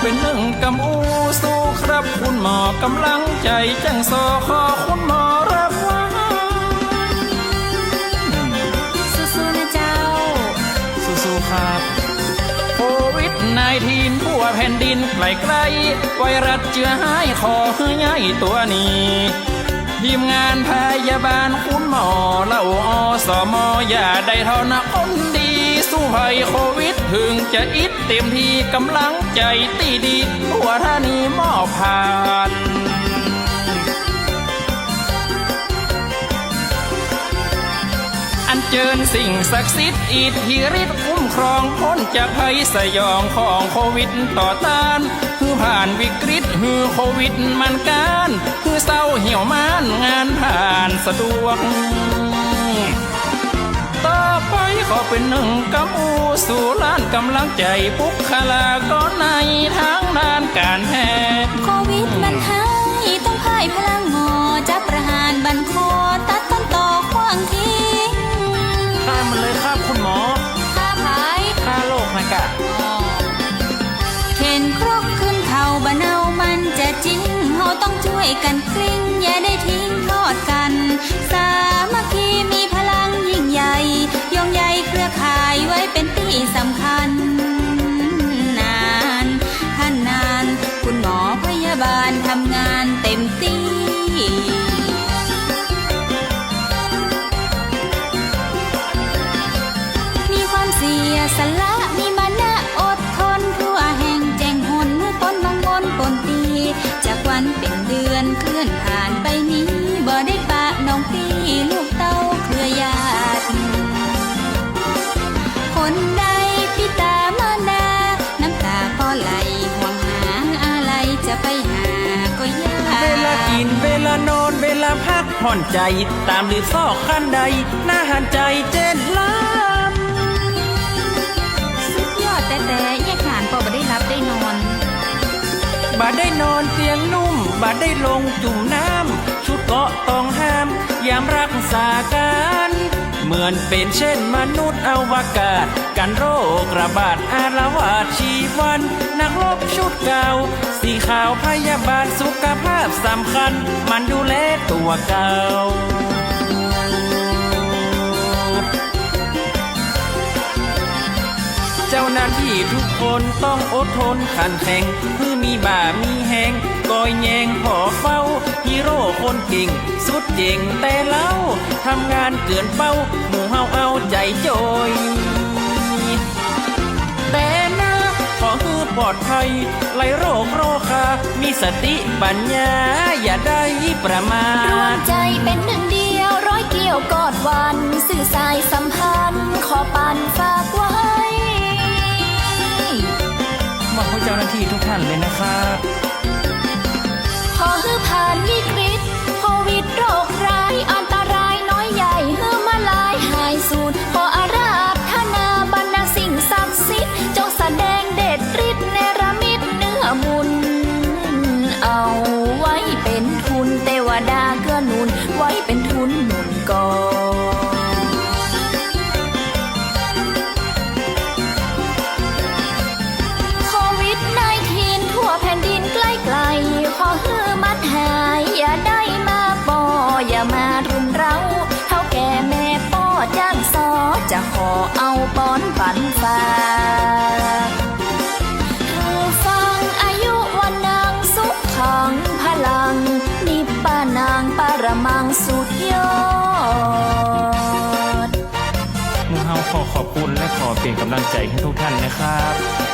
เป็นหนึ่งกำอูสู้ครับคุณหมอกำลังใจจังสอขอคุณหมอรับไว้สู้ๆนะเจ้า สู้ๆครับโควิด19ทั่วแผ่นดินไกลๆไวรัสเจือหายขอให้ยายตัวนี้ทีมงานพยาบาลคุณหมอเล่าอสมอย่าได้ทอนะคนด สู้ภัยโควิดถึงจะอิดเต็มที่กำลังใจตีดีทั่วท่านีมอบผ่านอันเจิญสิ่งศักดิ์สิทธิ์อิทธิฤทธิ์คุ้มครองพ้นจากภัยสยองของโควิดต่อต้าน คือผ่านวิกฤตคือโควิดมันการ คือเศร้าเหี่ยวมานงานผ่านสะดวก ขอเป็นหนึ่งกำอูสู่ล้านกำลังใจปุกคลากรในทางด้านการแพทย์โควิดมันหายต้องพ่ายพลังหมอจะประหารบันคอตัดต้นต่อขวางทิ้งข้ามมันเลยครับคุณหมอถ้าพายฆ่าโรคนะกะเข็นครกขึ้นเข่าบะเนามันจะจริงเฮาต้องช่วยกันกลิ้ากวันเป็นเดือนเคลื่อนผ่านไปนี้บ่ได้ปะน้องพี่ลูกเต้าเครือญาติคนใดพิตามารดาน้ำตาก็ไหลห่วงหาอะไรจะไปหาก็ยากเวลากินเวลานอนเวลาพักผ่อนใจตามหรือซอกขั้นใดหน้าหันใจเจ็ดล้านสุดยอดแต่แต่แยกงานพอบ่ได้รับได้นอนบาดได้นอนเตียงนุ่ บาดได้ลงจุ่มน้ำ ชุดเกาะต้องห้าม ยามรักษาการเหมือนเป็นเช่นมนุษย์อวกาศ กันโรคระบาดอาละวาดชีวัน นักลบชุดเก่า สีขาวพยาบาลสุขภาพสำคัญ มันดูแลตัวเก่า ที่ทุกคนต้องอดทนขันแข็งเพื่อมีบ่ามีแหงกอยแยงพอเฝ้าฮีโร่คนเก่ง สุดเจ๋งแต่เล่าทำงานเกินเป้า หมู่เฮาเอาใจจอยแต่นะขอคือปลอดภัยไลโรคโรคา มีสติปัญญา อย่าได้ประมารวมทใจเป็นหนึ่งเดียวร้อยเกี่ยวกอดวัน สื่อสายสัมพันธ์ ขอปันฝากไว้ เลยนะครับ จะขอเอาป้อนปันฝากผู้ฟังอายุวันนางสุขขังพลัง นิปานางปรมังสุดยอดหมู่เฮาขอขอบคุณและขอเปลี่ยนกำลังใจให้ทุกท่านนะครับ